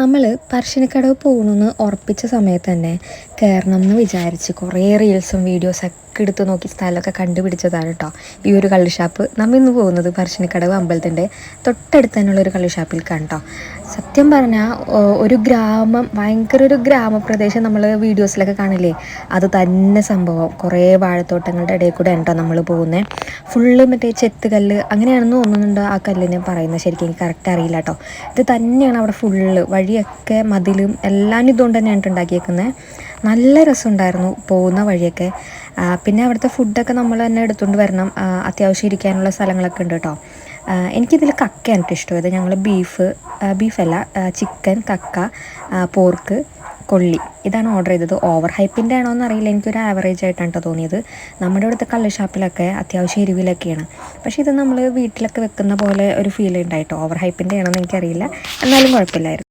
നമ്മൾ പറശ്ശിനിക്കടവ് പോകണമെന്ന് ഉറപ്പിച്ച സമയത്ത് തന്നെ കയറണം എന്ന് വിചാരിച്ച് കുറേ റീൽസും വീഡിയോസൊക്കെ എടുത്ത് നോക്കി സ്ഥലമൊക്കെ കണ്ടുപിടിച്ചതാണ് കേട്ടോ ഈ ഒരു കള്ളുഷാപ്പ് നമ്മൾ ഇന്ന് പോകുന്നത് പറശ്ശിനിക്കടവ് അമ്പലത്തിന്റെ തൊട്ടടുത്ത് തന്നെയുള്ള ഒരു കള്ളുഷാപ്പിൽ കണ്ടോ സത്യം പറഞ്ഞാൽ ഒരു ഗ്രാമം ഭയങ്കര ഒരു ഗ്രാമപ്രദേശം നമ്മൾ വീഡിയോസിലൊക്കെ കാണില്ലേ? അത് തന്നെ സംഭവം. കുറേ വാഴത്തോട്ടങ്ങളുടെ ഇടയിൽ കൂടെ ഉണ്ടോ നമ്മൾ പോകുന്നത് ഫുള്ള് മറ്റേ ചെത്ത് കല്ല് അങ്ങനെയാണെന്ന് തോന്നുന്നുണ്ടോ ആ കല്ലിനെ പറയുന്നത് ശരിക്കും എനിക്ക് കറക്റ്റ് അറിയില്ല കേട്ടോ ഇത് തന്നെയാണ് അവിടെ ഫുള്ള്. വഴിയൊക്കെ മതിലും എല്ലാം ഇതുകൊണ്ട് തന്നെയാണ് ഉണ്ടാക്കിയേക്കുന്നത് നല്ല രസമുണ്ടായിരുന്നു പോകുന്ന വഴിയൊക്കെ. പിന്നെ അവിടുത്തെ ഫുഡൊക്കെ നമ്മൾ തന്നെ എടുത്തുകൊണ്ട് വരണം. അത്യാവശ്യം ഇരിക്കാനുള്ള സ്ഥലങ്ങളൊക്കെ ഉണ്ട് കേട്ടോ. എനിക്കിതിൽ കക്കയാണ് കേട്ടോ ഇഷ്ടമായത് ഞങ്ങൾ ബീഫ് ബീഫല്ല ചിക്കൻ കക്ക പോർക്ക് കൊള്ളി. ഇതാണ് ഓർഡർ ചെയ്തത്. ഓവർ ഹൈപ്പിന്റെ ആണോ എന്ന് അറിയില്ല എനിക്കൊരു ആവറേജ് ആയിട്ടാണ് കേട്ടോ തോന്നിയത്. നമ്മുടെ ഇവിടുത്തെ കള്ള് ഷാപ്പിലൊക്കെ അത്യാവശ്യം എരിവിലൊക്കെയാണ്. പക്ഷേ ഇത് നമ്മൾ വീട്ടിലൊക്കെ വെക്കുന്ന പോലെ ഒരു ഫീൽ ഉണ്ടായിട്ടോ ഓവർ ഹൈപ്പിന്റെ ആണോ എന്ന് എനിക്കറിയില്ല. എന്നാലും കുഴപ്പമില്ലായിരുന്നു.